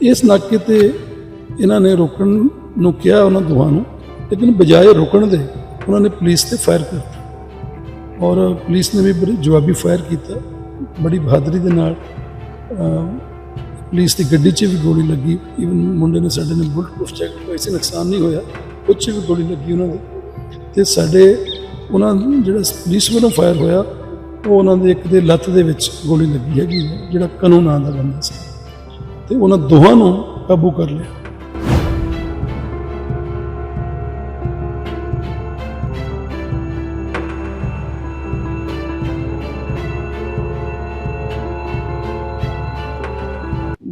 ਇਸ ਨਾਕੇ ਤੇ ਇਹਨਾਂ ਨੇ ਰੋਕਣ ਨੂੰ ਕਿਹਾ ਉਹਨਾਂ ਦੋਹਾਂ ਨੂੰ, ਲੇਕਿਨ ਬਜਾਏ ਰੁਕਣ ਦੇ ਉਹਨਾਂ ਨੇ ਪੁਲਿਸ ਤੇ ਫਾਇਰ ਕਰਤਾ। ਔਰ ਪੁਲਿਸ ਨੇ ਵੀ ਬੜੀ ਜਵਾਬੀ ਫਾਇਰ ਕੀਤਾ, ਬੜੀ ਬਹਾਦਰੀ ਦੇ ਨਾਲ। ਪੁਲਿਸ ਦੀ ਗੱਡੀ 'ਚ ਵੀ ਗੋਲੀ ਲੱਗੀ ਇਵਨ ਮੁੰਡੇ ਨੇ ਸਾਡੇ ਨੇ ਬੁਲਟ ਪ੍ਰੂਫ ਚੈੱਕ ਪਾਈ ਸੀ, ਨੁਕਸਾਨ ਨਹੀਂ ਹੋਇਆ, ਉਹ 'ਚ ਵੀ ਗੋਲੀ ਲੱਗੀ ਉਹਨਾਂ ਦੇ। ਤੇ ਸਾਡੇ ਉਹਨਾਂ ਜਿਹੜਾ ਪੁਲਿਸ ਵੱਲੋਂ ਫਾਇਰ ਹੋਇਆ, ਉਹ ਉਹਨਾਂ ਦੇ ਇੱਕ ਦੇ ਲੱਤ ਦੇ ਵਿੱਚ ਗੋਲੀ ਲੱਗੀ ਹੈਗੀ ਜਿਹੜਾ ਕਨੂ ਨਾਂ ਦਾ ਬੰਦਾ ਸੀ। ਤੇ ਉਹਨਾਂ ਦੋਹਾਂ ਨੂੰ ਕਾਬੂ ਕਰ ਲਿਆ।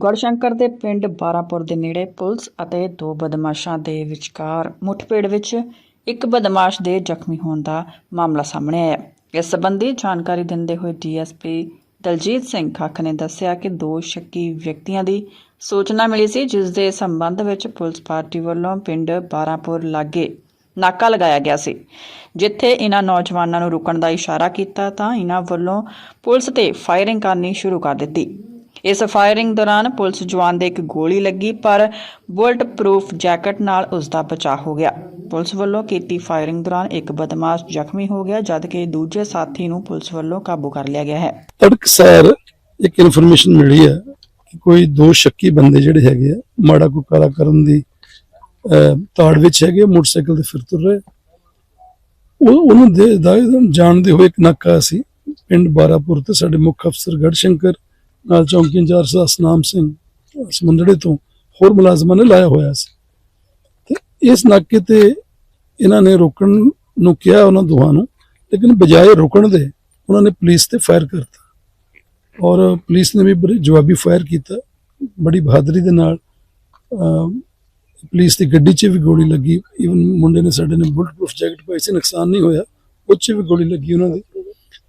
ਗੜਸ਼ੰਕਰ ਦੇ ਪਿੰਡ ਬਾਰਾਪੁਰ ਦੇ ਨੇੜੇ ਪੁਲਿਸ ਅਤੇ ਦੋ ਬਦਮਾਸ਼ਾਂ ਦੇ ਵਿਚਕਾਰ ਮੁੱਠਭੇੜ ਵਿੱਚ ਇੱਕ ਬਦਮਾਸ਼ ਦੇ ਜ਼ਖਮੀ ਹੋਣ ਦਾ ਮਾਮਲਾ ਸਾਹਮਣੇ ਆਇਆ। ਇਸ ਸੰਬੰਧੀ ਜਾਣਕਾਰੀ ਦਿੰਦੇ ਹੋਏ ਡੀਐਸਪੀ ਦਲਜੀਤ ਸਿੰਘ ਖੱਖ ਨੇ ਦੱਸਿਆ ਕਿ ਦੋ ਸ਼ੱਕੀ ਵਿਅਕਤੀਆਂ ਦੀ ਸੂਚਨਾ ਮਿਲੀ ਸੀ, ਜਿਸ ਦੇ ਸੰਬੰਧ ਵਿੱਚ ਪੁਲਿਸ ਪਾਰਟੀ ਵੱਲੋਂ ਪਿੰਡ ਬਾਰਾਪੁਰ ਲਾਗੇ ਨਾਕਾ ਲਗਾਇਆ ਗਿਆ ਸੀ। ਜਿੱਥੇ ਇਹਨਾਂ ਨੌਜਵਾਨਾਂ ਨੂੰ ਰੁਕਣ ਦਾ ਇਸ਼ਾਰਾ ਕੀਤਾ, ਤਾਂ ਇਹਨਾਂ ਵੱਲੋਂ ਪੁਲਿਸ ਤੇ ਫਾਇਰਿੰਗ ਕਰਨੀ ਸ਼ੁਰੂ ਕਰ ਦਿੱਤੀ। ਇਸ ਫਾਇਰਿੰਗ ਦੌਰਾਨ ਪੁਲਿਸ ਜਵਾਨ ਦੇ ਇੱਕ ਗੋਲੀ ਲੱਗੀ, ਪਰ ਬੁਲਟ ਪ੍ਰੂਫ ਜੈਕਟ ਨਾਲ ਉਸ ਦਾ ਬਚਾਅ ਹੋ ਗਿਆ। ਪੁਲਿਸ ਵੱਲੋਂ ਕੀਤੀ ਫਾਇਰਿੰਗ ਦੌਰਾਨ ਇੱਕ ਬਦਮਾਸ਼ ਜ਼ਖਮੀ ਹੋ ਗਿਆ ਜਦਕਿ ਦੂਜੇ ਸਾਥੀ ਨੂੰ ਪੁਲਿਸ ਵੱਲੋਂ ਕਾਬੂ ਕਰ ਲਿਆ ਗਿਆ ਹੈ। ਤੜਕਸਾਰ ਇੱਕ ਇਨਫੋਰਮੇਸ਼ਨ ਮਿਲੀ ਹੈ ਕਿ ਕੋਈ ਦੋ ਸ਼ੱਕੀ ਬੰਦੇ ਜਿਹੜੇ ਹੈਗੇ ਆ, ਮਾੜਾ ਕੋ ਕਰਨ ਦੀ ਤਾੜ ਵਿੱਚ ਹੈਗੇ ਮੋਟਰਸਾਈਕਲ ਤੇ ਫਿਰ ਤੁਰ ਰਹੇ। ਉਹ, ਉਹਨੂੰ ਦੇ, ਦਾ- ਜਾਣਦੇ ਹੋਏ ਇੱਕ ਨਾਕਾ ਸੀ, ਪਿੰਡ ਬਾਰਾਪੁਰ ਤੇ ਸਾਡੇ ਮੁੱਖ ਅਫਸਰ ਗੜਸ਼ੰਕਰ, ਨਾਲ ਚੌਂਕੀ ਇੰਚਾਰਜ ਦਾ ਸਨਾਮ ਸਿੰਘ ਸਮੁੰਦੜੇ ਤੋਂ ਹੋਰ ਮੁਲਾਜ਼ਮਾਂ ਨੇ ਲਾਇਆ ਹੋਇਆ ਸੀ। ਇਸ ਨਾਕੇ ਤੇ ਇਹਨਾਂ ਨੇ ਰੋਕਣ ਨੂੰ ਕਿਹਾ ਉਹਨਾਂ ਦੋਹਾਂ ਨੂੰ ਲੇਕਿਨ ਬਜਾਏ ਰੁਕਣ ਦੇ ਉਹਨਾਂ ਨੇ ਪੁਲਿਸ ਤੇ ਫਾਇਰ ਕਰਤਾ। ਔਰ ਪੁਲਿਸ ਨੇ ਵੀ ਬੜੀ ਜਵਾਬੀ ਫਾਇਰ ਕੀਤਾ ਬੜੀ ਬਹਾਦਰੀ ਦੇ ਨਾਲ ਪੁਲਿਸ ਦੀ ਗੱਡੀ 'ਚ ਵੀ ਗੋਲੀ ਲੱਗੀ। ਇਵਨ ਮੁੰਡੇ ਨੇ ਸਾਡੇ ਨੇ ਬੁਲਟ ਪ੍ਰੂਫ ਜੈਕਟ ਪਾਈ ਸੀ ਨੁਕਸਾਨ ਨਹੀਂ ਹੋਇਆ ਉਹ 'ਚ ਵੀ ਗੋਲੀ ਲੱਗੀ ਉਹਨਾਂ ਦੇ।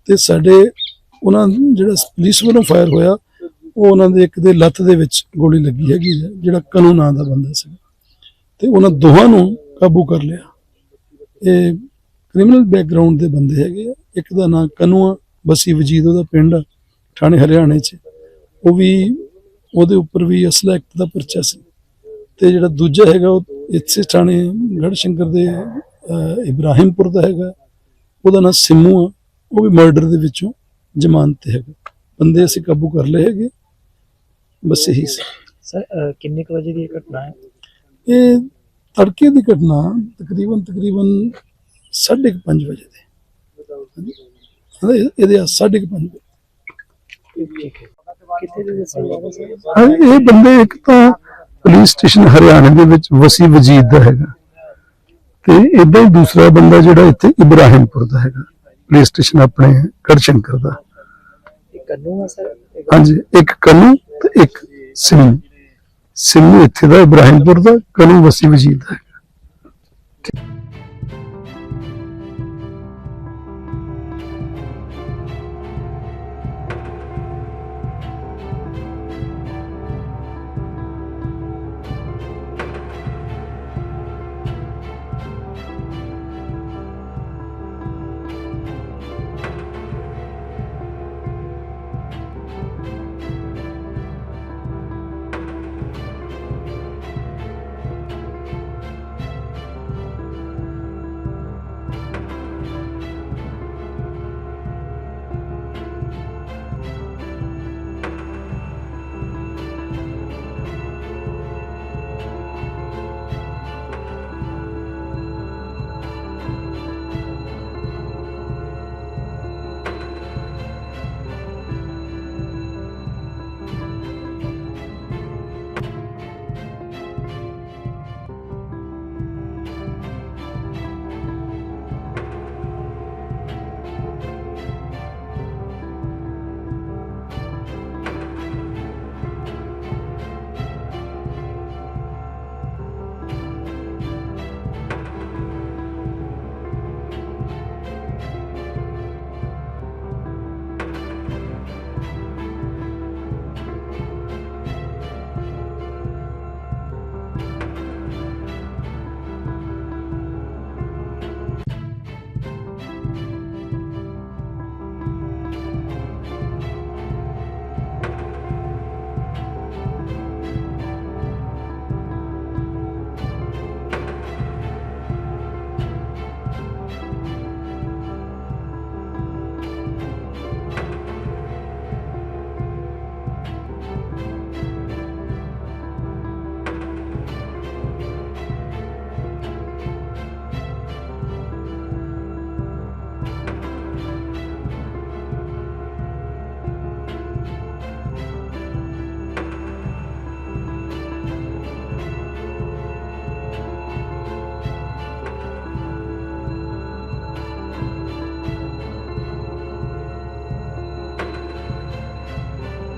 ਤੇ ਸਾਡੇ ਉਹਨਾਂ ਜਿਹੜਾ ਪੁਲਿਸ ਵੱਲੋਂ ਫਾਇਰ ਹੋਇਆ ਉਹ ਉਹਨਾਂ ਦੇ ਇੱਕ ਦੇ ਲੱਤ ਦੇ ਵਿੱਚ ਗੋਲੀ ਲੱਗੀ ਹੈਗੀ ਹੈ, ਜਿਹੜਾ ਕਨੂ ਨਾਂ ਦਾ ਬੰਦਾ ਸੀ ਤੇ ਉਹਨਾਂ ਦੋਹਾਂ ਨੂੰ ਕਾਬੂ ਕਰ ਲਿਆ। ਇਹ ਕ੍ਰਿਮੀਨਲ ਬੈਕਗ੍ਰਾਉਂਡ ਦੇ ਬੰਦੇ ਹੈਗੇ ਆ। ਇੱਕ ਦਾ ਨਾਂ ਕਨੂ ਆ ਬਸੀ ਵਜੀਦ, ਉਹਦਾ ਪਿੰਡ ਆ, ਥਾਣੇ ਹਰਿਆਣੇ 'ਚ। ਉਹ ਵੀ ਉਹਦੇ ਉੱਪਰ ਵੀ ਅਸਲਾ ਐਕਟ ਦਾ ਪਰਚਾ ਸੀ। ਤੇ ਜਿਹੜਾ ਦੂਜਾ ਹੈਗਾ, ਉਹ ਇੱਥੇ ਥਾਣੇ ਗੜਸ਼ੰਕਰ ਦੇ ਇਬਰਾਹਿਮਪੁਰ ਦਾ ਹੈਗਾ। ਉਹਦਾ ਨਾਂ ਸਿੰਮੂ ਆ। ਉਹ ਵੀ ਮਰਡਰ ਦੇ ਵਿੱਚੋਂ ਜ਼ਮਾਨਤ ਤੇ ਹੈਗਾ। ਬੰਦੇ ਅਸੀਂ ਕਾਬੂ ਕਰ ਲਏ ਹੈਗੇ। ਬਸ ਇਹੀ ਸੀ। ਸਰ ਕਿੰਨੇ ਕੁ ਵਜੇ ਦੀ ਘਟਨਾ ਹੈ? ਇਹ ਤੜਕੇ ਦੀ ਘਟਨਾ ਤਕਰੀਬਨ ਤਕਰੀਬਨ 5:30 ਵਜੇ ਦੇ। ਇਹਦੇ 5:30 ਵਜੇ ਠੀਕ ਹੈ ਕਿੱਥੇ ਦੇ ਦੱਸਿਆ ਜਾ ਰਿਹਾ ਸਰ ਹਾਂ, ਇਹ ਬੰਦੇ ਇੱਕ ਤਾਂ ਪੁਲਿਸ ਸਟੇਸ਼ਨ ਹਰਿਆਣੇ ਦੇ ਵਿੱਚ ਵਸੀ ਵਜੀਦ ਦਾ ਹੈਗਾ। ਤੇ ਇਦਾਂ ਹੀ ਦੂਸਰਾ ਬੰਦਾ ਜਿਹੜਾ ਇੱਥੇ ਇਬਰਾਹਿਮਪੁਰ ਦਾ ਹੈਗਾ। ਪੁਲਿਸ ਸਟੇਸ਼ਨ ਆਪਣੇ ਗੜਸ਼ੰਕਰ ਦਾ। ਇਹ ਕੰਨੂ ਆ ਸਰ? ਇਹ ਹਾਂਜੀ ਇੱਕ ਕਨੂ ਤੇ ਇੱਕ ਸਿੰਮੂ। ਸਿੰਮੂ ਇੱਥੇ ਦਾ ਇਬਰਾਹਿਮਪੁਰ ਦਾ ਕਨੂ ਵਸੀ ਵਜੀਦ ਦਾ।